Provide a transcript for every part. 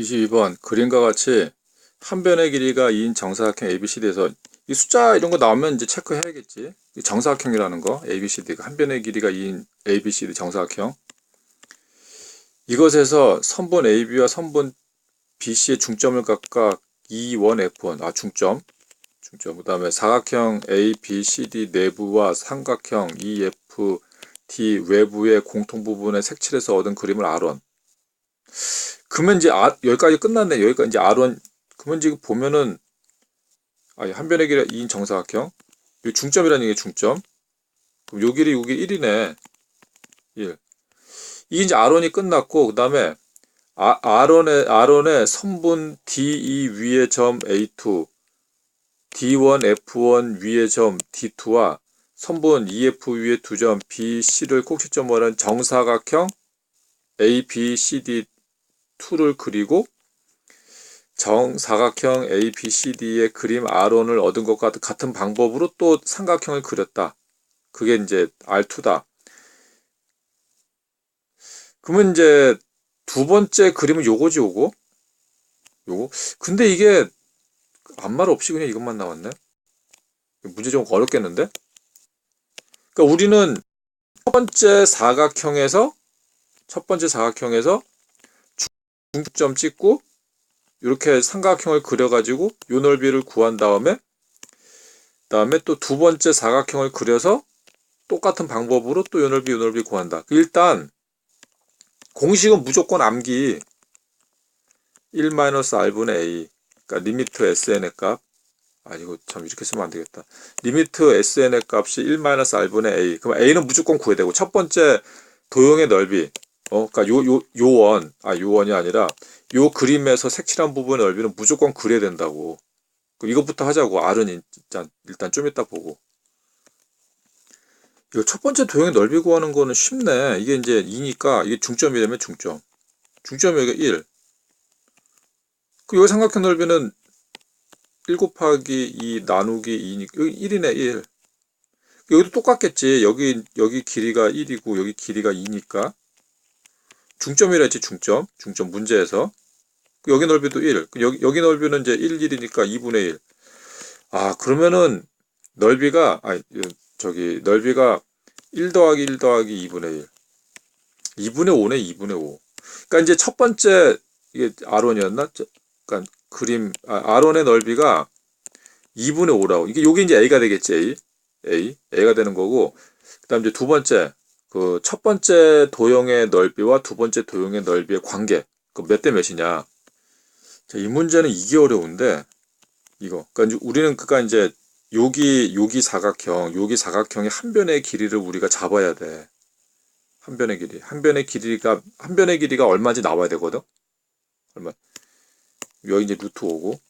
22번 그림과 같이 한 변의 길이가 2인 정사각형 ABCD에서 이 숫자 이런 거 나오면 이제 체크해야겠지. 이 정사각형이라는 거 ABCD가 한 변의 길이가 2인 ABCD 정사각형. 이것에서 선분 AB와 선분 BC의 중점을 각각 E1, F1, 아 중점, 중점. 그 다음에 사각형 ABCD 내부와 삼각형 EFD 외부의 공통 부분의 색칠해서 얻은 그림을 R1. 그러면 이제 아, 여기까지 끝났네. 여기까지 이제 R1 그러면 지금 보면은 아니 한 변의 길이 2인 정사각형? 이 중점이라는 게 중점. 그럼 요 길이 요 길이 1이네. 1 이게 이제 R1이 끝났고 그 다음에 아, R1의 R1의 선분 DE 위의 점 A2 D1 F1 위의 점 D2와 선분 EF 위의 두점 BC를 꼭지점으로 한 정사각형 ABCD 2를 그리고 정사각형 ABCD의 그림 R1을 얻은 것과 같은 방법으로 또 삼각형을 그렸다. 그게 이제 R2다. 그러면 이제 두 번째 그림은 요거지 요거. 요거. 근데 이게 아무 말 없이 그냥 이것만 나왔네. 문제 좀 어렵겠는데? 그러니까 우리는 첫 번째 사각형에서 첫 번째 사각형에서 중점 찍고 이렇게 삼각형을 그려가지고 요 넓이를 구한 다음에 다음에 또 두 번째 사각형을 그려서 똑같은 방법으로 또 요 넓이 요 넓이 구한다. 일단 공식은 무조건 암기 1-r분의 a 그러니까 리미트 sn의 값 아, 이거 참 이렇게 쓰면 안 되겠다. 리미트 sn의 값이 1-r분의 a. 그럼 a는 무조건 구해야 되고 첫 번째 도형의 넓이 어, 그러니까 요 요 요원 아 요원이 아니라 요 그림에서 색칠한 부분의 넓이는 무조건 그려야 된다고. 그럼 이것부터 하자고. R은 일단 일단 좀 이따 보고. 이거 첫 번째 도형의 넓이 구하는 거는 쉽네. 이게 이제 2니까 이게 중점이 되면 중점. 중점이 여기가 1. 그 여기 삼각형 넓이는 1 곱하기 2 나누기 2니까 여기 1이네 1. 여기도 똑같겠지. 여기 여기 길이가 1이고 여기 길이가 2니까 중점이라 했지 중점? 중점 문제에서. 여기 넓이도 1 여기, 여기 넓이는 이제 1, 1이니까 2분의 1 아 그러면은 넓이가 아 저기 넓이가 1 더하기 1 더하기 2분의 1 2분의 5네 2분의 5 그러니까 이제 첫 번째 이게 R1이었나? 그러니까 그림 아, R1의 넓이가 2분의 5라고. 이게 요게 이제 A가 되겠지 A. A. A가 되는 거고 그다음 이제 두 번째 그 첫 번째 도형의 넓이와 두 번째 도형의 넓이의 관계 그 몇 대 몇이냐 자, 이 문제는 이게 어려운데 이거 그러니까 우리는 그니까 이제 여기 여기 사각형 여기 사각형의 한 변의 길이를 우리가 잡아야 돼. 한 변의 길이 한 변의 길이가 한 변의 길이가 얼마인지 나와야 되거든. 얼마 여기 이제 루트 오고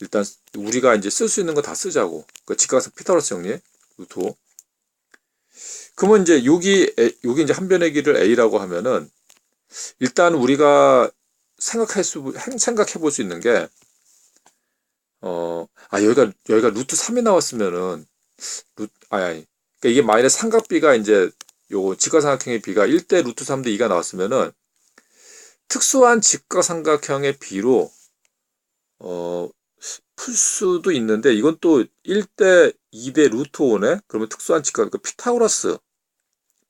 일단 우리가 이제 쓸 수 있는 거 다 쓰자고. 그 직각선 피타고라스 정리 루트 5. 그러면 이제 여기 여기 이제 한 변의 길이를 a라고 하면은 일단 우리가 생각할 수 생각해 볼 수 있는 게 어, 아, 여기가, 여기가 루트 3이 나왔으면은, 루, 아니, 아니. 그러니까 이게 만약에 삼각비가 이제, 요거 직각삼각형의 비가 1대 루트 3대 2가 나왔으면은, 특수한 직각삼각형의 비로, 어, 풀 수도 있는데, 이건 또 1대 2대 루트 5네? 그러면 특수한 직각, 그 피타고라스.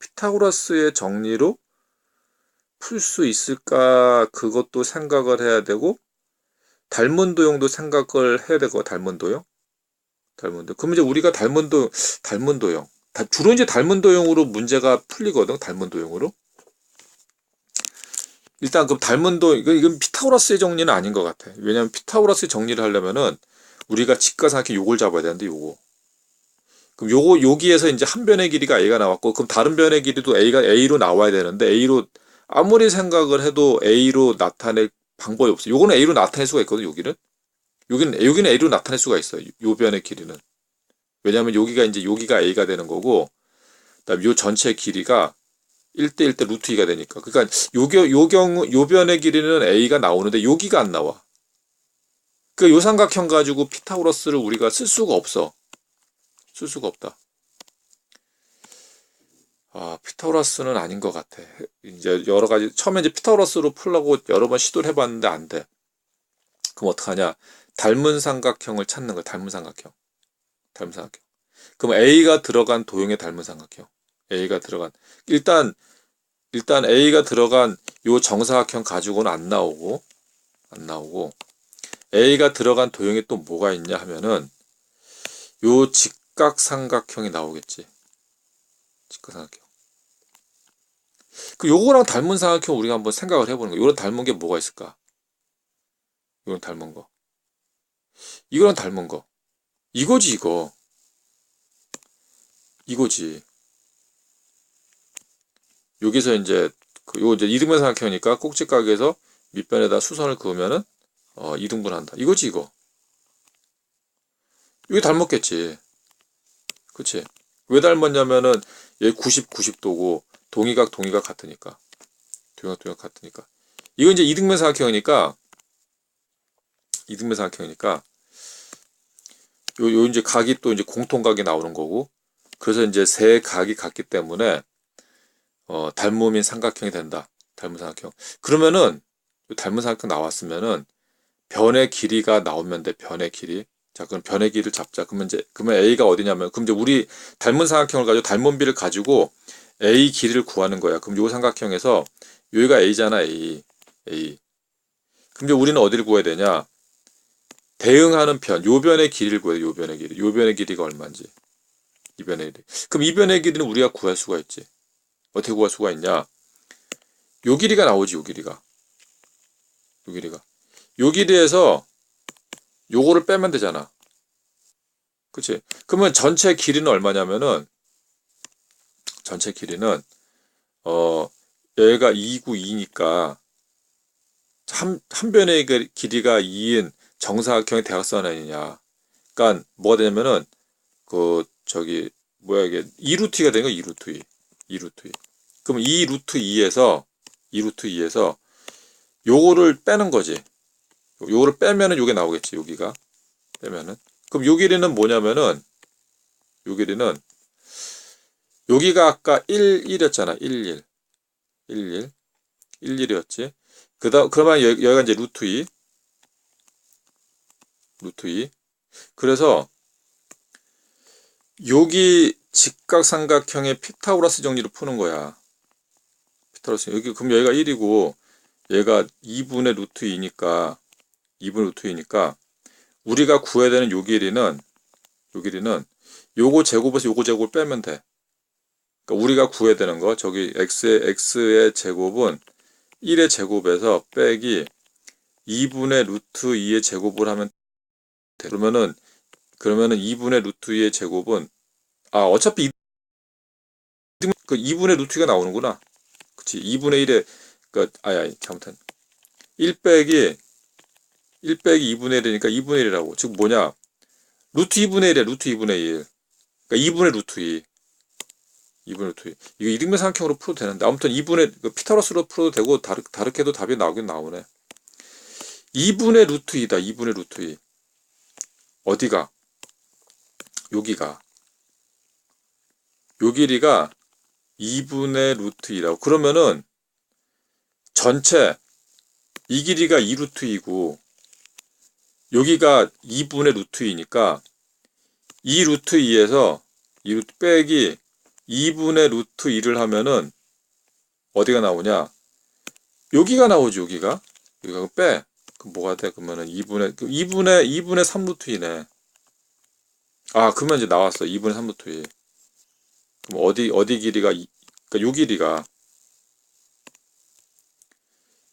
피타고라스의 정리로 풀 수 있을까 그것도 생각을 해야 되고 닮은 도형도 생각을 해야 되고 닮은 도형 닮은 도형 그럼 이제 우리가 닮은 도 닮은 도형 주로 이제 닮은 도형으로 문제가 풀리거든 닮은 도형으로. 일단 그 닮은 도 이건, 이건 피타고라스의 정리는 아닌 것 같아. 왜냐면 피타고라스의 정리를 하려면은 우리가 직가상각형 요걸 잡아야 되는데 요거 그럼 요거 여기에서 이제 한 변의 길이가 a가 나왔고 그럼 다른 변의 길이도 a가 a로 나와야 되는데 a로 아무리 생각을 해도 A로 나타낼 방법이 없어요. 요거는 A로 나타낼 수가 있거든, 여기는. 여기는, 여기는 A로 나타낼 수가 있어요. 요 변의 길이는. 왜냐하면 여기가 이제 여기가 A가 되는 거고, 그 다음 요 전체 길이가 1대 1대 루트 2가 되니까. 그러니까 요, 요 경우, 요 변의 길이는 A가 나오는데 여기가 안 나와. 그 요 삼각형 가지고 피타고라스를 우리가 쓸 수가 없어. 쓸 수가 없다. 아, 피타고라스는 아닌 것 같아. 이제 여러 가지 처음에 이제 피타고라스로 풀려고 여러 번 시도를 해봤는데 안 돼. 그럼 어떡하냐? 닮은 삼각형을 찾는 거야. 닮은 삼각형. 닮은 삼각형. 그럼 A가 들어간 도형의 닮은 삼각형. A가 들어간 일단 일단 A가 들어간 요 정사각형 가지고는 안 나오고 안 나오고 A가 들어간 도형이 또 뭐가 있냐 하면은 요 직 각삼각형이 나오겠지. 직각삼각형. 그 요거랑 닮은 삼각형 우리가 한번 생각을 해보는 거. 요런 닮은 게 뭐가 있을까? 이건 닮은 거. 이거랑 닮은 거. 이거지 이거. 이거지. 여기서 이제 그 요 이제 이등변 삼각형이니까 꼭지각에서 밑변에다 수선을 그으면은 어 이등분한다. 이거지 이거. 여기 닮았겠지. 그치? 왜 닮았냐면은 얘 90, 90도고 동의각, 동의각 같으니까. 동의각, 동의각 같으니까. 이거 이제 이등변 삼각형이니까 이등변 삼각형이니까 요, 요 이제 각이 또 이제 공통각이 나오는 거고 그래서 이제 세 각이 같기 때문에 어, 닮음인 삼각형이 된다. 닮은 삼각형. 그러면은 요 닮은 삼각형 나왔으면은 변의 길이가 나오면 돼. 변의 길이. 자, 그럼 변의 길이를 잡자. 그러면 이제 그러면 A가 어디냐면 그럼 이제 우리 닮은 삼각형을 가지고 닮은 비를 가지고 A 길이를 구하는 거야. 그럼 요 삼각형에서 여기가 A잖아, A. A. 그럼 이제 우리는 어디를 구해야 되냐? 대응하는 편, 요 변의 길이를 구해야 돼. 요 변의 길이. 요 변의 길이가 얼마인지. 이 변의 길이. 그럼 이 변의 길이는 우리가 구할 수가 있지. 어떻게 구할 수가 있냐? 요 길이가 나오지, 요 길이가. 요 길이가. 요 길이에서 요거를 빼면 되잖아. 그치? 그러면 전체 길이는 얼마냐면은, 전체 길이는, 어, 얘가 2구 2니까, 한, 한 변의 그 길이가 2인 정사각형의 대각선 아니냐. 그니까, 뭐가 되냐면은, 그, 저기, 뭐야, 이게, 2루트가 되는 거야, 2루트 2. 2루트 2. 그럼 2루트 2에서, 2루트 2에서, 요거를 빼는 거지. 요거를 빼면은 요게 나오겠지, 여기가. 빼면은. 그럼 요 길이는 뭐냐면은, 요 길이는, 여기가 아까 1, 1이었잖아. 1, 1. 1, 1. 1, 1이었지. 그 다음, 그러면 여, 여기가 이제 루트 2. 루트 2. 그래서, 여기 직각삼각형의 피타고라스 정리를 푸는 거야. 피타고라스. 여기, 그럼 여기가 1이고, 얘가 2분의 루트 2니까, 2분의 루트 2니까, 우리가 구해야 되는 요 길이는, 요 길이는, 요거 제곱에서 요거 제곱을 빼면 돼. 그러니까 우리가 구해야 되는 거, 저기 x의, x의 제곱은 1의 제곱에서 빼기 2분의 루트 2의 제곱을 하면 돼. 그러면은, 그러면은 2분의 루트 2의 제곱은, 아, 어차피 이- 그 2분의 루트 2가 나오는구나. 그치. 2분의 1의, 그, 아니, 아니, 잘못한. 1 빼기, 1 빼기 2분의 1이니까 2분의 1이라고. 즉 뭐냐. 루트 2분의 1이야, 루트 2분의 1. 그러니까 2분의 루트 2. 2분의 루트 2. 이거 이등변 삼각형으로 풀어도 되는데. 아무튼 2분의, 그 피타고라스로 풀어도 되고, 다르, 다르게 해도 답이 나오긴 나오네. 2분의 루트 2다, 2분의 루트 2. 어디가? 여기가. 요 길이가 2분의 루트 2라고. 그러면은, 전체, 이 길이가 2루트 2고, 여기가 2분의 루트 2니까, 2 루트 2에서 2 루트 빼기 2분의 루트 2를 하면은, 어디가 나오냐? 여기가 나오지, 여기가. 여기가 빼. 그럼 뭐가 돼? 그러면은 2분의, 2분의, 2분의 3 루트 2네. 아, 그러면 이제 나왔어. 2분의 3 루트 2. 그럼 어디, 어디 길이가, 이- 그러니까 요 길이가,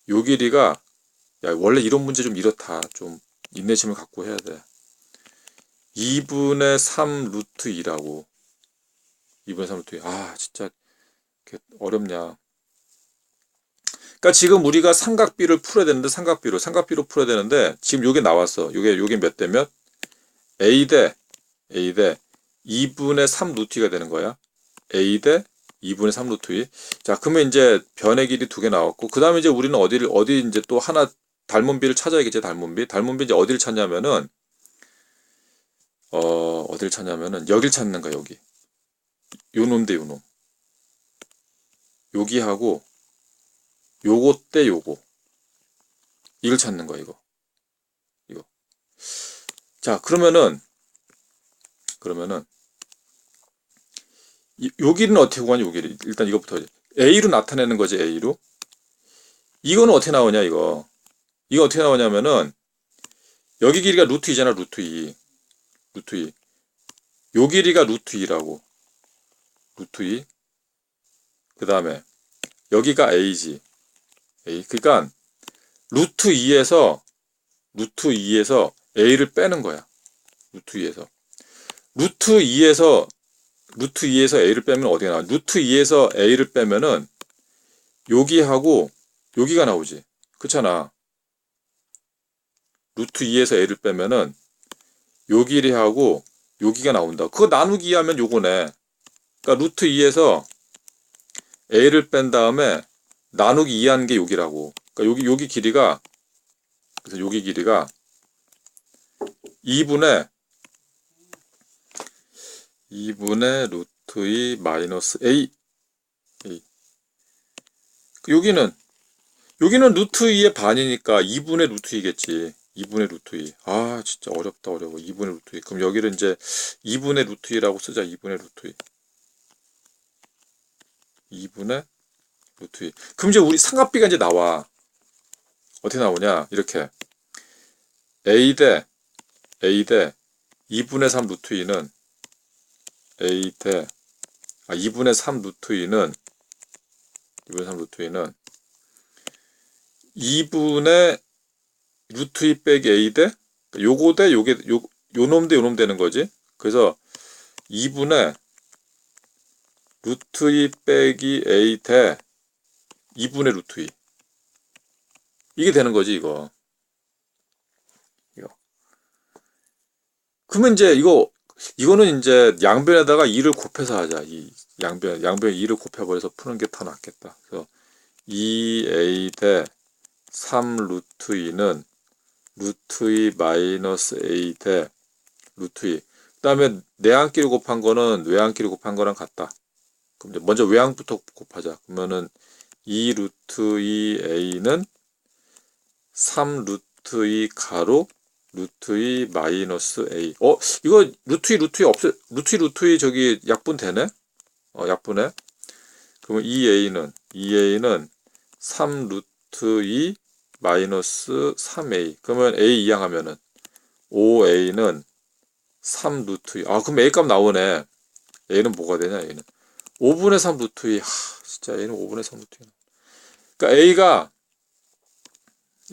요 길이가, 야, 원래 이런 문제 좀 이렇다. 좀 인내심을 갖고 해야 돼. 2분의 3 루트 2라고. 2분의 3 루트 2. 아, 진짜, 어렵냐. 그러니까 지금 우리가 삼각비를 풀어야 되는데, 삼각비로, 삼각비로 풀어야 되는데, 지금 요게 나왔어. 요게, 요게 몇 대 몇? A 대, A 대 2분의 3 루트 2가 되는 거야. A 대 2분의 3 루트 2. 자, 그러면 이제 변의 길이 두 개 나왔고, 그 다음에 이제 우리는 어디를, 어디 이제 또 하나 닮은 비를 찾아야겠지, 닮은 비. 닮은 비 이제 어디를 찾냐면은, 어, 어디를 찾냐면은, 여길 찾는 거야, 여기. 요 놈 대 요 놈. 여기하고, 요거 대 요거. 이걸 찾는 거야, 이거. 자, 그러면은, 그러면은, 길이는 어떻게 구하냐, 요 길이. 일단 이것부터. A로 나타내는 거지, A로. 이거는 어떻게 나오냐, 이거. 이거 어떻게 나오냐면은, 여기 길이가 루트 2잖아, 루트 2. 루트 2. 요 길이가 루트 2라고. 루트 2. 그 다음에, 여기가 A지. A. 그니까, 루트 2에서, 루트 2에서 A를 빼는 거야. 루트 2에서. 루트 2에서, 루트 2에서 A를 빼면 어디가 나와? 루트 2에서 A를 빼면은, 여기하고, 여기가 나오지. 그렇잖아. 루트 2에서 A를 빼면은, 요 길이하고, 여기가 나온다. 그거 나누기 하면 요거네. 그러니까 루트 2에서 A를 뺀 다음에, 나누기 2 하는 게 여기라고. 그러니까 여기, 여기 길이가, 그래서 여기 길이가 2분의 2분의 루트 2 마이너스 A. A. 그 여기는, 여기는 루트 2의 반이니까 2분의 루트 2겠지. 2분의 루트 2. 아, 진짜 어렵다, 어려워. 2분의 루트 2. 그럼 여기를 이제 2분의 루트 2라고 쓰자. 2분의 루트 2. 2분의 루트 2. 그럼 이제 우리 삼각비가 이제 나와. 어떻게 나오냐? 이렇게. A 대 A 대 2분의 3 루트 2는 A 대 아, 2분의 3 루트 2는 2분의 3 루트 2는 2분의 루트 2 빼기 A 대 요거 대 요게 요 요놈 대 요놈 되는 거지. 그래서 2분의 루트 2 빼기 A 대 2분의 루트 2 이게 되는 거지 이거. 이거. 그러면 이제 이거 이거는 이제 양변에다가 2를 곱해서 하자. 이 양변 양변 2를 곱해버려서 푸는 게 더 낫겠다. 그래서 2a 대 3 루트 2는 루트 2 마이너스 a 대 루트 2. 그 다음에 내항끼리 곱한 거는 외항끼리 곱한 거랑 같다. 그럼 이제 먼저 외항부터 곱하자. 그러면은 2 루트 2a는 3 루트 2 가로 루트 2 마이너스 a. 어, 이거 루트 2 루트 2 없애 루트 2 루트 2 저기 약분 되네? 어, 약분해. 그러면 2a는 2a는 3 루트 2 마이너스 3a. 그러면 a 이항 하면은 5a는 3 루트 2. 아, 그럼 a 값 나오네. a는 뭐가 되냐, a는. 5분의 3 루트 2. 하, 진짜 a는 5분의 3 루트 2. 그러니까 a가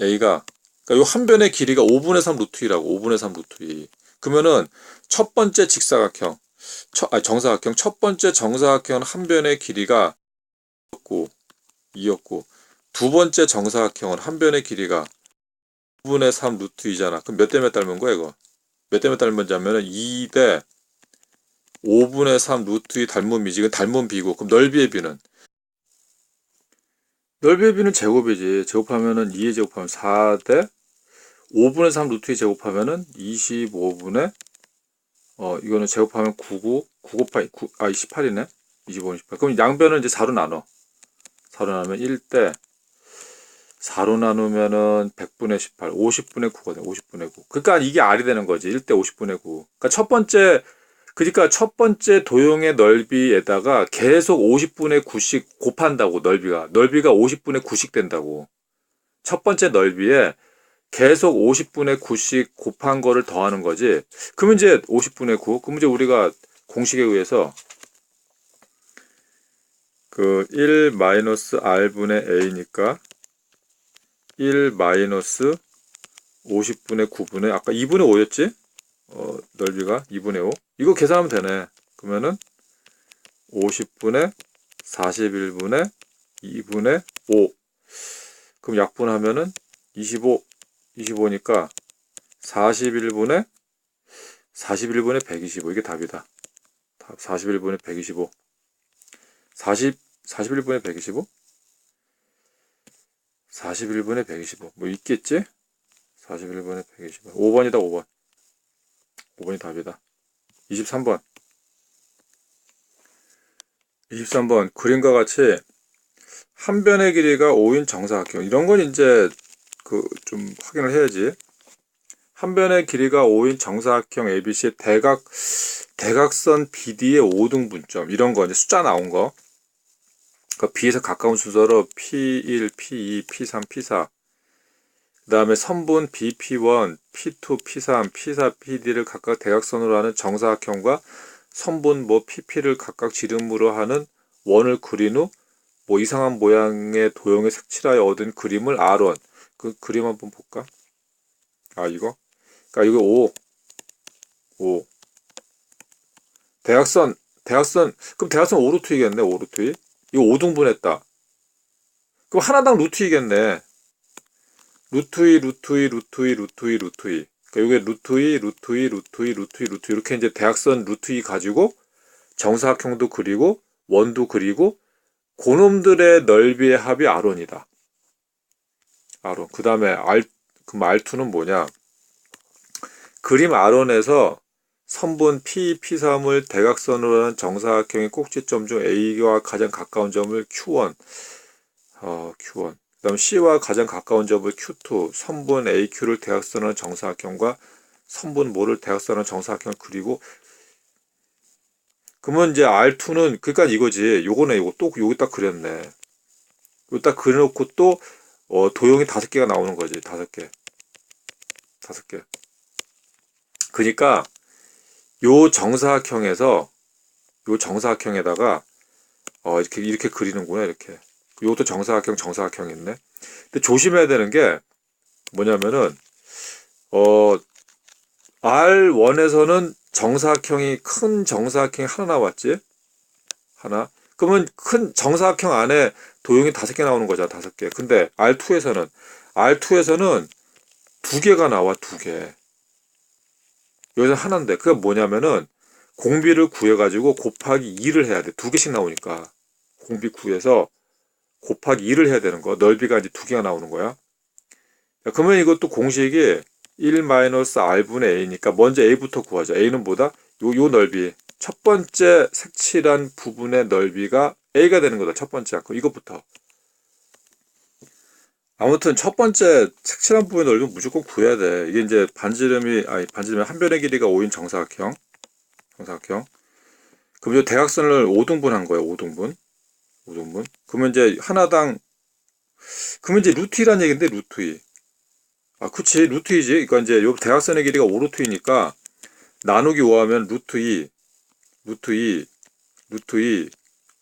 a가 그러니까 요한 변의 길이가 5분의 3 루트 2라고 5분의 3 루트 2. 그러면은 첫 번째 직사각형, 첫, 아니 정사각형 첫 번째 정사각형 한 변의 길이가 2였고 2였고 두 번째 정사각형은 한 변의 길이가 5분의 3 루트 2잖아. 그럼 몇 대 몇 닮은 거야 이거? 몇 대 몇 닮은지 하면은 2 대 5분의 3 루트 2 닮은 비지. 이건 닮은 비고 그럼 넓이의 비는 넓이의 비는 제곱이지. 제곱하면은 2의 제곱하면 4 대 5분의 3 루트 2 제곱하면은 25분의 어 이거는 제곱하면 99 9 곱하기 9, 아 18이네. 25, 18. 그럼 양변은 이제 4로 나눠. 4로 나누면 1대 4로 나누면은 100분의 18, 50분의 9가 돼. 50분의 9. 그러니까 이게 R이 되는 거지. 1대 50분의 9. 그러니까 첫 번째 그러니까 첫 번째 도형의 넓이에다가 계속 50분의 9씩 곱한다고 넓이가 넓이가 50분의 9씩 된다고 첫 번째 넓이에 계속 50분의 9씩 곱한 거를 더하는 거지 그러면 이제 50분의 9 그럼 이제 우리가 공식에 의해서 그 1 마이너스 r분의 a니까 1 마이너스 50분의 9분의 아까 2분의 5였지 어, 넓이가 2분의 5. 이거 계산하면 되네. 그러면은 50분의 41분의 2분의 5. 그럼 약분하면은 25, 25니까 41분의 41분의 125. 이게 답이다. 답 41분의 125. 40, 41분의 125? 41분의 125. 뭐 있겠지? 41분의 125. 5번이다, 5번. 5번이 답이다. 23번. 23번. 그림과 같이 한 변의 길이가 5인 정사각형. 이런 건 이제 그 좀 확인을 해야지. 한 변의 길이가 5인 정사각형 ABC의 대각 대각선 BD의 5등분점 이런 거 이제 숫자 나온 거. 그 B에서 가까운 순서로 P1, P2, P3, P4. 그 다음에 선분 BP1, P2, P3, P4, PD를 각각 대각선으로 하는 정사각형과 선분 뭐 PP를 각각 지름으로 하는 원을 그린 후 뭐 이상한 모양의 도형을 색칠하여 얻은 그림을 R1. 그 그림 한번 볼까? 아 이거? 그러니까 이거 5. 5. 대각선 대각선 그럼 대각선 5루트이겠네 5루트 이 거 5등분 했다. 그럼 하나당 루트이겠네. 루트 2 루트 2 루트 2 루트 2 루트 2 그러니까 이게 루트 2 루트 2 루트 2 루트 2 루트 2 이렇게 이제 대각선 루트 2 가지고 정사각형도 그리고 원도 그리고 고놈들의 넓이의 합이 R1이다. R1 그 다음에 R 그럼 R2는 뭐냐? 그림 R1에서 선분 P, P3을 대각선으로 하는 정사각형의 꼭지점 중 A와 가장 가까운 점을 Q1, 어, Q1. 그 다음 C와 가장 가까운 점을 Q2, 선분 AQ를 대각선으로 하는 정사각형과 선분 모를 대각선으로 하는 정사각형을 그리고 그러면 이제 R2는 그러니까 이거지. 요거네 이거 또 여기 딱 그렸네. 여기 딱 그려놓고 또 어, 도형이 다섯 개가 나오는 거지. 다섯 개. 다섯 개. 그러니까 요 정사각형에서 요 정사각형에다가 어 이렇게 이렇게 그리는구나 이렇게. 요것도 정사각형 정사각형 있네. 근데 조심해야 되는 게 뭐냐면은 어 R1에서는 정사각형이 큰 정사각형이 하나 나왔지? 하나? 그러면 큰 정사각형 안에 도형이 다섯 개 나오는 거잖아 다섯 개. 근데 R2에서는 R2에서는 두 개가 나와 두개 여기서 하나인데 그게 뭐냐면은 공비를 구해가지고 곱하기 2를 해야 돼. 두 개씩 나오니까 공비 구해서 곱하기 2를 해야 되는 거. 넓이가 이제 두 개가 나오는 거야. 자, 그러면 이것도 공식이 1-r분의 a니까 먼저 a부터 구하자. a는 뭐다? 요, 요 넓이. 첫 번째 색칠한 부분의 넓이가 a가 되는 거다. 첫 번째. 그럼 이것부터. 아무튼 첫 번째 색칠한 부분의 넓이는 무조건 구해야 돼. 이게 이제 반지름이 아니 반지름이 한 변의 길이가 5인 정사각형. 정사각형. 그럼 이 대각선을 5등분 한 거예요. 5등분. 5등분. 그러면 이제 하나당 그러면 이제 루트 2란 얘기인데 루트 2. 아, 그치. 루트 2지. 그러니까 이제 요 대각선의 길이가 5루트 2니까 나누기 5하면 루트 2, 루트 2, 루트 2,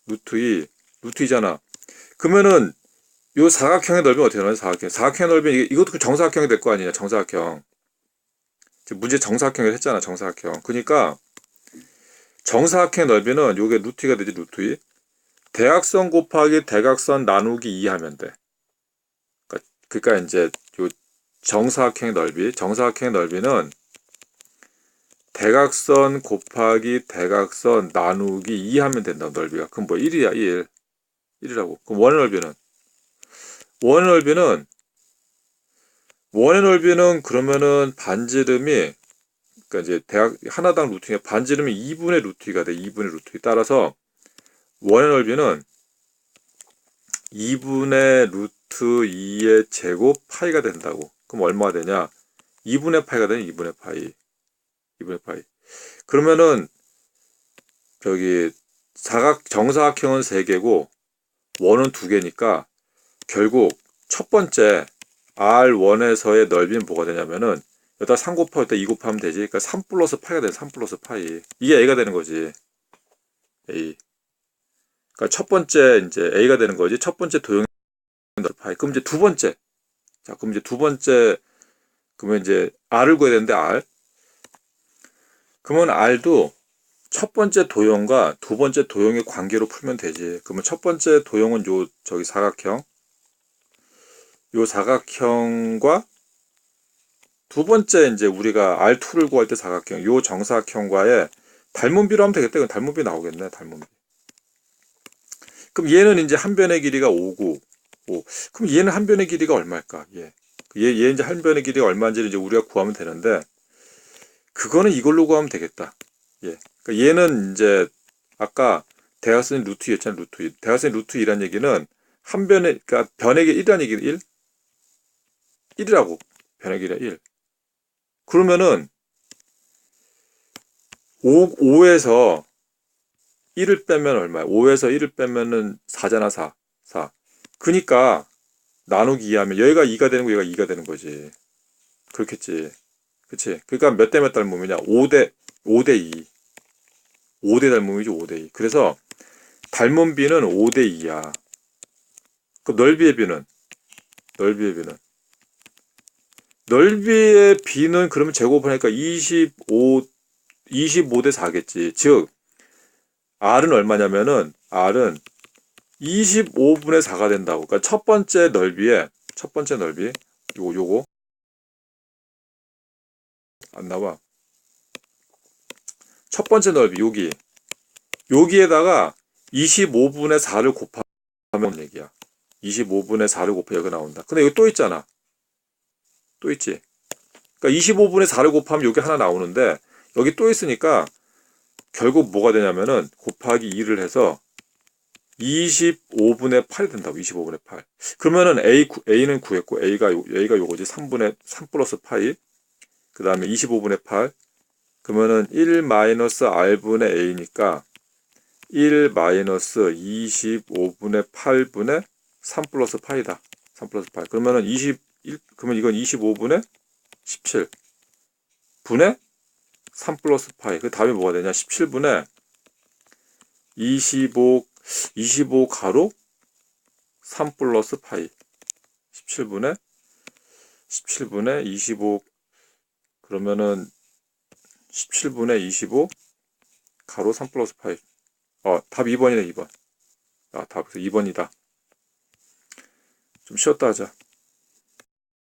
루트 2, 루트 2잖아. 그러면은 요 사각형의 넓이는 어떻게 되나요? 사각형. 사각형의 이게- 이것도 그 정사각형이 될 거 아니냐? 정사각형. 문제 정사각형을 했잖아. 정사각형. 그러니까 정사각형의 넓이는 요게 루트 2가 되지 루트 2. 대각선 곱하기 대각선 나누기 2 하면 돼. 그러니까, 그러니까 이제 요 정사각형의 넓이, 정사각형의 넓이는 대각선 곱하기 대각선 나누기 2 하면 된다. 넓이가. 그럼 뭐 1이야, 1. 1이라고. 그럼 원의 넓이는 원의 넓이는 원의 넓이는 그러면은 반지름이 그러니까 이제 대각 하나당 루트가 반지름이 2분의 루트 2가 돼. 2분의 루트 2. 따라서 원의 넓이는 2분의 루트 2의 제곱 파이가 된다고. 그럼 얼마가 되냐? 2분의 파이가 되냐? 2분의 파이. 2분의 파이. 그러면은 저기 사각 정사각형은 3개고 원은 2개니까 결국 첫 번째 R1에서의 넓이는 뭐가 되냐면은 여기다 3 곱하고 여기다 2 곱하면 되지. 그러니까 3 플러스 파이가 돼. 3 플러스 파이. 이게 A가 되는 거지. A. 그러니까 첫 번째 이제 A가 되는 거지. 첫 번째 도형의 파이. 그럼 이제 두 번째. 자, 그럼 이제 두 번째 그러면 이제 R을 구해야 되는데 R. 그러면 R도 첫 번째 도형과 두 번째 도형의 관계로 풀면 되지. 그러면 첫 번째 도형은 요 저기 사각형 요 사각형과 두 번째 이제 우리가 R2를 구할 때 사각형 요 정사각형과의 닮은비로 하면 되겠다. 이건 닮은비 나오겠네. 닮은비. 그럼 얘는 이제 한 변의 길이가 5고 5. 그럼 얘는 한 변의 길이가 얼마일까? 얘. 얘, 얘 이제 한 변의 길이가 얼마인지를 이제 우리가 구하면 되는데 그거는 이걸로 구하면 되겠다. 예. 그러니까 얘는 이제 아까 대각선이 루트 2였잖아요. 루트 2. 대각선이 루트 2란 얘기는 한 변의 그러니까 변의 길이 1이란 얘기는 1? 1이라고. 변의 길이가 1. 그러면은 5, 5에서 1을 빼면 얼마야? 5에서 1을 빼면은 4잖아, 4. 4. 그니까 나누기 2 하면 여기가 2가 되는 거 얘가 2가 되는 거지. 그렇겠지. 그치? 그러니까 몇 대 몇 닮음이냐? 5대 5대 2. 5대 닮음이죠, 5대 2. 그래서 닮은 비는 5대 2야. 그 넓이의 비는 넓이의 비는 넓이의 비는 그러면 제곱하니까 25 25대 4겠지. 즉 r은 얼마냐면은 r은 25분의 4가 된다고. 그러니까 첫 번째 넓이에 첫 번째 넓이 요거 요거 안 나와. 첫 번째 넓이 여기 여기에다가 25분의 4를 곱하면 얘기야. 25분의 4를 곱해 여기 나온다. 근데 여기 또 있잖아. 또 있지. 그러니까 25분의 4를 곱하면 여기 하나 나오는데 여기 또 있으니까 결국 뭐가 되냐면은 곱하기 2를 해서 25분의 8이 된다고. 25분의 8. 그러면은 A, 구- A는 구했고 A가 요- A가 요거지. 3분의 3 플러스 파이. 그 다음에 25분의 8. 그러면은 1 마이너스 R분의 A니까 1 마이너스 25분의 8분의 3 플러스 파이다. 3 플러스 파이. 그러면은 21 그러면 이건 25분의 17 분의 3 플러스 파이. 그 다음에 뭐가 되냐? 17분의 25 25 가로 3 플러스 파이. 17분의 17분의 25 그러면은 17분의 25 가로 3 플러스 파이. 어, 답 2번이네, 2번. 아, 답 2번이다. 좀 쉬었다 하자.